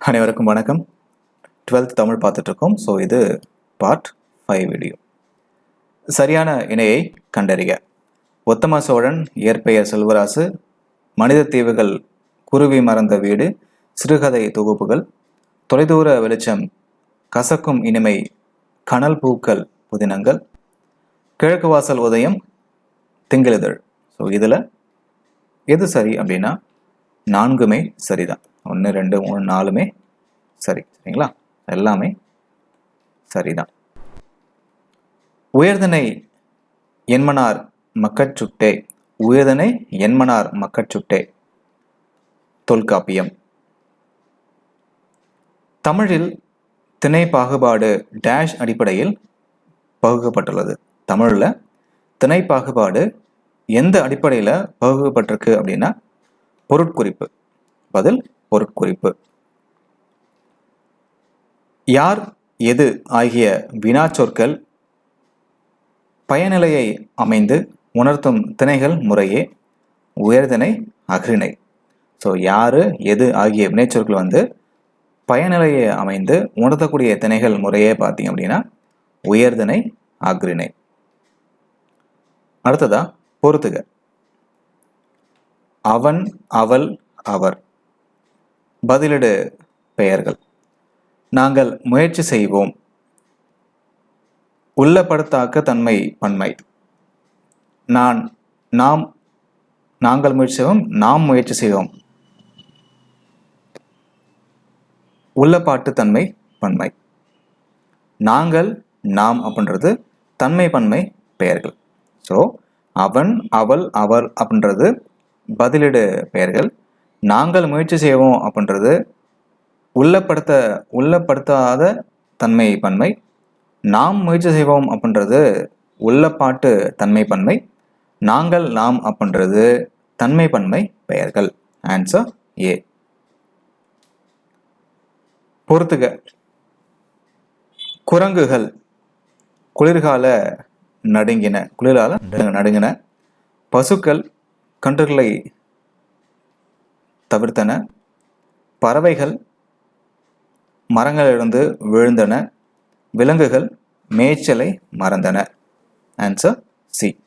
அனைவருக்கும் வணக்கம். டுவெல்த் தமிழ் பார்த்துட்ருக்கோம். ஸோ இது பார்ட் ஃபைவ் வீடியோ சரியான இணையை கண்டறிக. உத்தம சோழன் இயற்பெயர் செல்வராசு மனித தீவுகள் குருவி மறந்த வீடு சிறுகதை தொகுப்புகள் தொலைதூர வெளிச்சம் கசக்கும் இனிமை கனல் பூக்கள் புதினங்கள் கிழக்கு வாசல் உதயம் திங்களிதழ். ஸோ இதில் எது சரி அப்படின்னா நான்குமே சரிதான். ஒன்று ரெண்டு மூணு நாலுமே சரி. சரிங்களா? எல்லாமே சரிதான். உயர்தனை என்மனார் மக்கட்சுட்டே உயர்தனை என்மனார் மக்கட்சுட்டே தொல்காப்பியம். தமிழில் திணை பாகுபாடு டேஷ் அடிப்படையில் பகுக்கப்பட்டுள்ளது. தமிழில் திணை பாகுபாடு எந்த அடிப்படையில் பகுக்கப்பட்டிருக்கு அப்படின்னா பொருட்குறிப்பு. பதில் பொருட்குறிப்பு. யார் எது ஆகிய வினாச்சொற்கள் பயனிலையை அமைந்து உணர்த்தும் திணைகள் முறையே உயர்திணை அகிரிணை ஸோ யாரு எது ஆகிய வினைச்சொற்கள் வந்து பயனிலையை அமைந்து உணர்த்தக்கூடிய திணைகள் முறையே பார்த்தீங்க அப்படின்னா உயர்திணை அக்ரிணை அடுத்ததா பொறுத்துக. அவன் அவள் அவர். பதிலிடு பெயர்கள். நாங்கள் முயற்சி செய்வோம். உள்ளப்படுத்தாக்க தன்மை பன்மை. நான் நாம் நாங்கள் முயற்சி செய்வோம் நாம் முயற்சி செய்வோம். உள்ளப்பாட்டு தன்மை பன்மை. நாங்கள் நாம் அப்படின்றது தன்மை பன்மை பெயர்கள். ஸோ அவன் அவள் அவர் அப்படின்றது பதிலிடு பெயர்கள். நாங்கள் முயற்சி செய்வோம் அப்படின்றது உள்ளப்படுத்த உள்ளப்படுத்தாத தன்மை பன்மை. நாம் முயற்சி செய்வோம் அப்படின்றது உள்ளப்பாட்டு தன்மை பன்மை. நாங்கள் நாம் அப்படின்றது தன்மை பன்மை பெயர்கள். ஆன்சர் ஏ பொறுத்துக. குரங்குகள் குளிர்கால நடுங்கின குளிரால் நடுங்கின. பசுக்கள் கன்றுகளை தவிர்த்தன. பறவைகள் மரங்களிலிருந்து விழுந்தன. விலங்குகள் மேய்ச்சலை மறந்தன. Answer C